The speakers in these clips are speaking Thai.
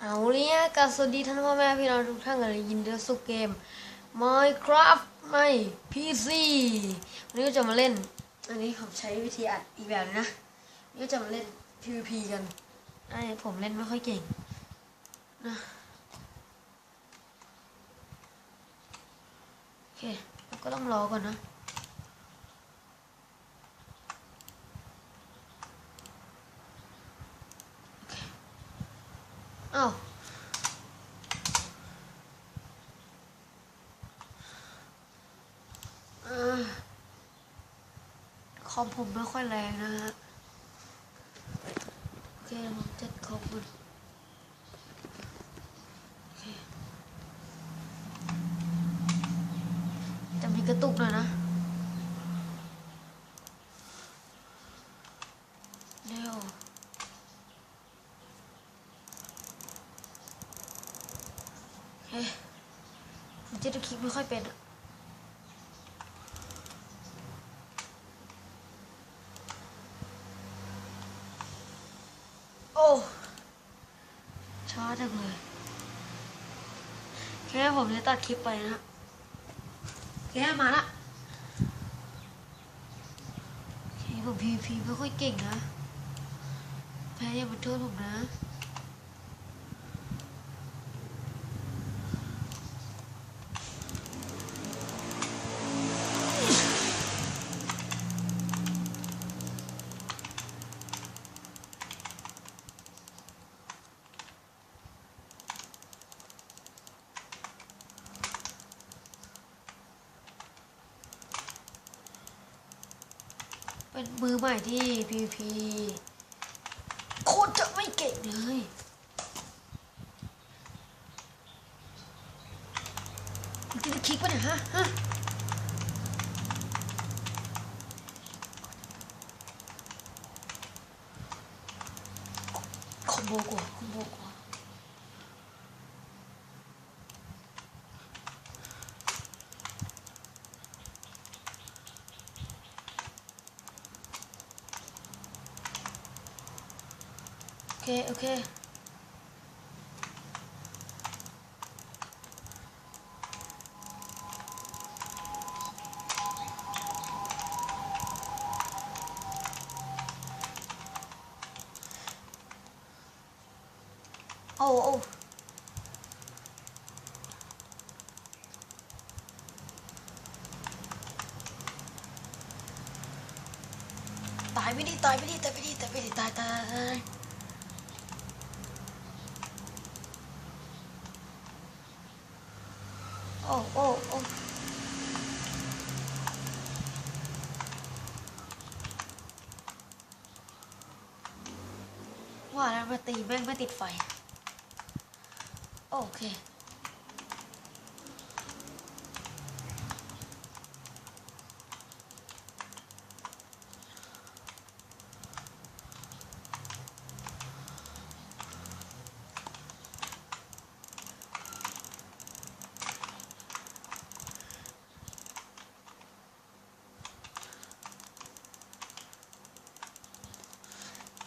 เอาเนี่ยกับสวัสดีท่านพ่อแม่พี่น้องทุกท่านกันเลยยินดีสู่เกม Minecraft ใน PC วันนี้ก็จะมาเล่น อันนี้ผมใช้วิธีอัดอีแบบนะวันนี้ก็จะมาเล่น PVP กันไอ้ผมเล่นไม่ค่อยเก่งนะโอเคก็ต้องรอก่อนนะ อ้าวคอมผมไม่ค่อยแรงนะฮะ โอเคผมจัดคอมมันโอเคจะมีกระตุกหน่อยนะ เร็ว เฮ้ยผมจะดูคลิปไม่ค่อยเป็นโอ้ช้าจังเลยแค่ผมจะตัดคลิปไปนะแค่มาละโอเคผมพีพีไม่ค่อยเก่งนะแพ้อย่ามาโทษผมนะ เป็นมือใหม่ที่ PVP โคตรจะไม่เก่งเลยมึงจะคลิกปะเนี่ยฮะฮะคอมโบกว่าโอ เค โอเค โอ้โอ้ตายไม่ดีตายไม่ดีตายไม่ดีตายไม่ดีตายตายตาย โอ้โอ้โอ้ว่าแล้วมาตีแม่งไม่ติดไฟ โอเค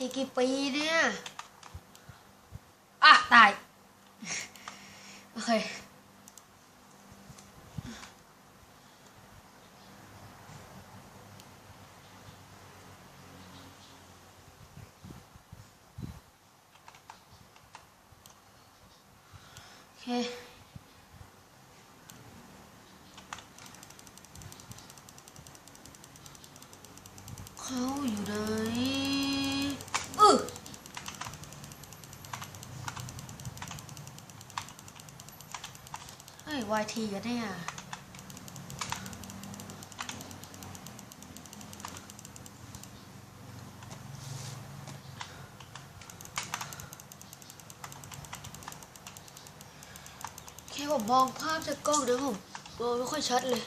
กกี่ปีเนี่ยอะตาย โอเคโอเคเขาอยู่ไหนเออ เฮ้ยวายทีกันเนี่ยแค่ผมมองภาพจากกล้องนะผมมองไม่ค่อยชัดเลย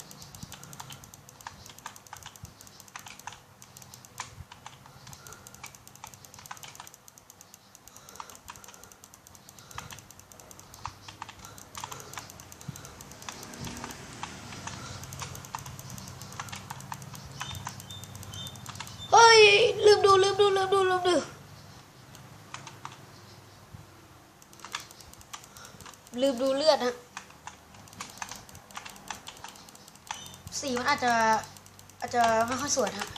ลืมดูลืมดูลืมดูลืมดูลืมดูเลือดฮะสีมันอาจจะอาจจะไม่ค่อยสวยฮะ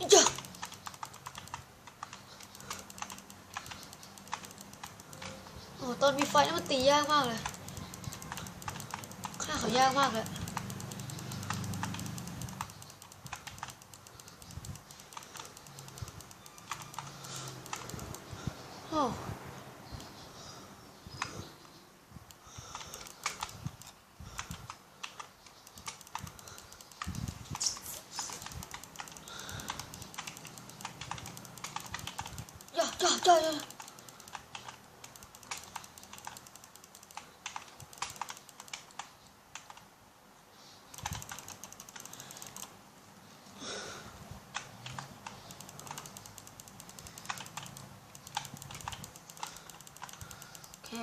อิจ๊ะโอ้ตอนมีไฟนี่มันตียากมากเลย เขายากมากเลยโอ้ย่าย่า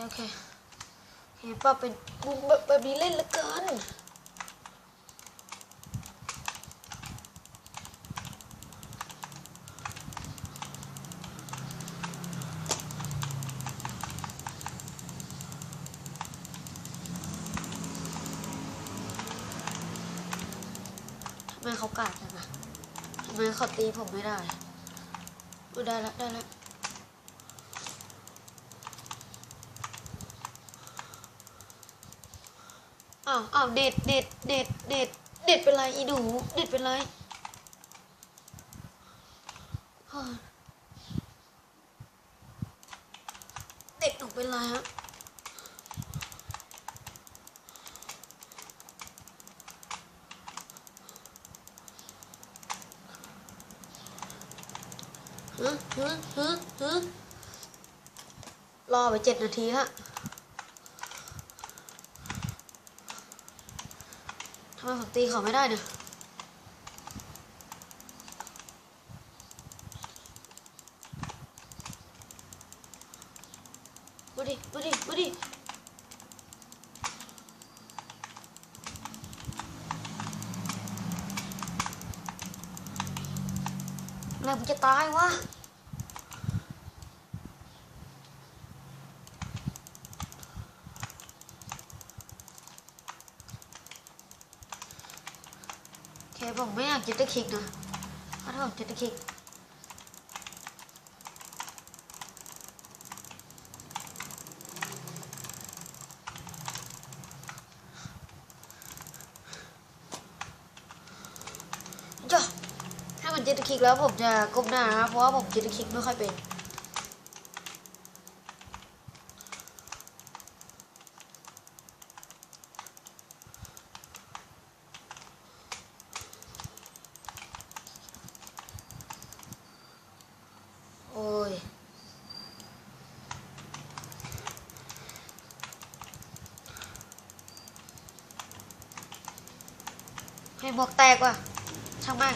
โอเคเห็นป่ะเป็นมุมแบบแบบนี้เล่นลือเกินทำไมเขากาดจังอะทำไมเขาตีผมไม่ได้ ได้แล้วได้แล้ว อ้าวอ้าวเด็ดเด็ดเด็ดเด็ดเด็ดเป็นไรอีหนูเด็ดเป็นไรเฮ้ยเด็ดหนูเป็นไรฮะฮึฮึฮึฮึรอไปเจ็ดนาทีฮะำไมผมตีเขาไม่ได้เนี่ยมาดิมาดิมาดิแล้วผมจะตายวะ โอเค ผมไม่อยากจิตตะคิกนะเพราะถ้าผมจิตตะคิกจ้ะถ้ามันจิตตะคิกแล้วผมจะก้มหน้านะเพราะว่าผมจิตตะคิกไม่ค่อยเป็น โอ้ย ให้บวกแตกว่ะ ช่างแม่ง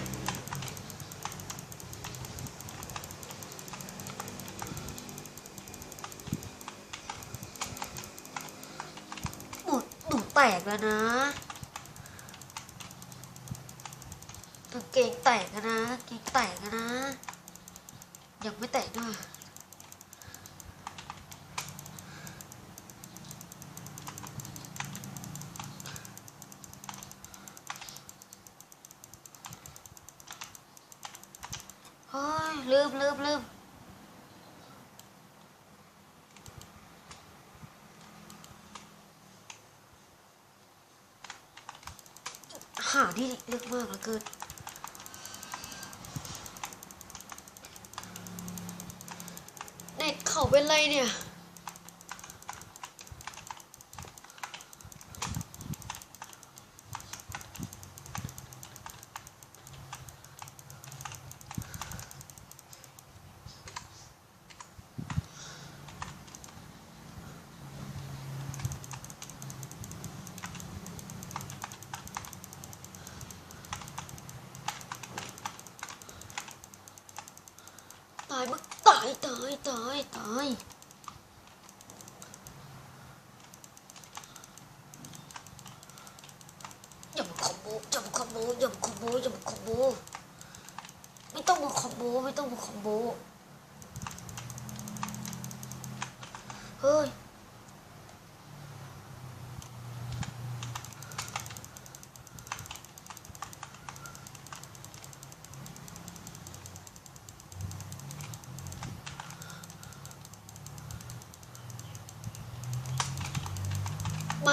หมดหนูแตกแล้วนะกางเกงแตกนะกางเกงแตกนะ ยังไม่แตกด้วยเฮ้ย ลืมลืมลืมหาที่ลึกมากเหลือเกินเน็ตเขาเป็นไรเนี่ย ตายมึงตาย ตายตายยอย่ามาคอมโบอย่ามาคอมโบอย่ามาคอมโบอย่ามาคอมโบไม่ต้องมาคอมโบะไม่ต้องของโบะเฮ้ย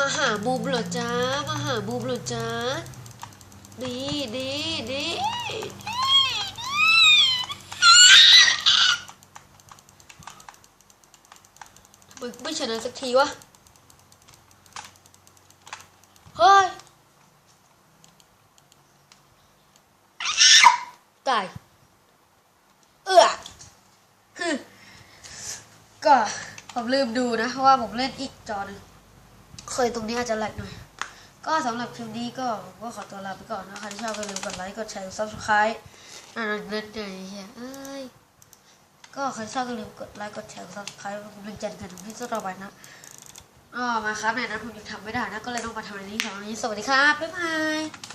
มาหาบูมเหรอจ๊ะมาหาบูมเหรอจ๊ะดีดีดีทำไมไม่ชนะสักทีวะ เฮ้ย ตาย เอื้อก็ผมลืมดูนะเพราะว่าผมเล่นอีกจอหนึ่ง เคยตรงนี้อาจจะแหลกหน่อย ก็สำหรับคลิปนี้ก็ก็ขอตัวลาไปก่อนนะคะที่ชอบก็อย่าลืมกดไลค์กดแชร์กด subscribe นั่นนั่นนั่นเฮียเอ้ยก็ใครชอบก็อย่าลืมกดไลค์กดแชร์กดซับสไครต์เป็นจันกันที่จะต่อไปนะอ๋อมาครับในนั้นผมยังทำไม่ได้นะก็เลยต้องมาทำในนี้สำในนี้สวัสดีครับบ๊ายบาย